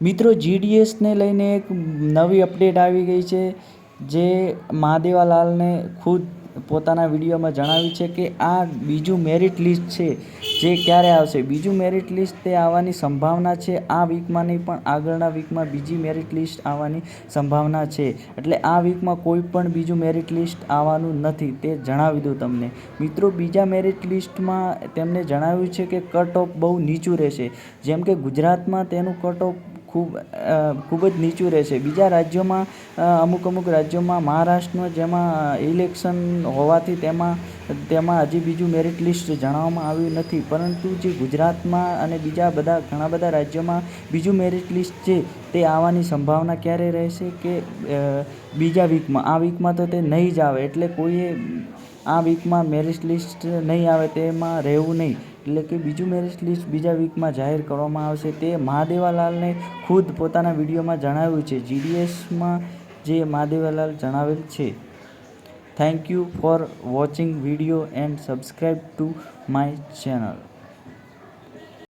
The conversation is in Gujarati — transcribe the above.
મિત્રો જીડીએસને લઈને એક નવી અપડેટ આવી ગઈ છે, જે મહાદેવાલાલને ખુદ પોતાના વિડીયોમાં જણાવ્યું છે કે આ બીજું મેરિટ લિસ્ટ છે, જે ક્યારે આવશે? બીજું મેરિટ લિસ્ટ તે આવવાની સંભાવના છે. આ વીકમાં નહીં, પણ આગળના વીકમાં બીજી મેરિટ લિસ્ટ આવવાની સંભાવના છે. એટલે આ વીકમાં કોઈ પણ બીજું મેરિટ લિસ્ટ આવવાનું નથી. તે જણાવી દઉં તમને. મિત્રો, બીજા મેરિટ લિસ્ટમાં તેમણે જણાવ્યું છે કે કટ ઓફ બહુ નીચું રહેશે. જેમ કે ગુજરાતમાં તેનું કટ ઓફ ખૂબ ખૂબ જ નીચું રહેશે બીજા રાજ્યોમાં અમુક અમુક રાજ્યોમાં મહારાષ્ટ્રમાં જેમાં ઇલેક્શન હોવાથી તેમાં તેમાં હજી બીજું મેરિટ લિસ્ટ જણાવવામાં આવ્યું નથી. પરંતુ જે ગુજરાતમાં અને બીજા બધા, ઘણા બધા રાજ્યોમાં બીજું મેરિટ લિસ્ટ છે, તે આવવાની સંભાવના ક્યારે રહેશે કે બીજા વીકમાં આ વીકમાં તો તે નહીં જ આવે. એટલે કોઈએ આ વીકમાં મેરિટ લિસ્ટ નહીં આવે તેમાં રહેવું નહીં. એટલે કે બીજું મેરિટ લિસ્ટ બીજા વીકમાં જાહેર કરવામાં આવશે તે મહાદેવાલાલને ખુદ પોતાના વિડીયોમાં જણાવ્યું છે. જીડીએસમાં જે મહાદેવાલાલ જણાવેલ છે. thank you for watching video and subscribe to my channel.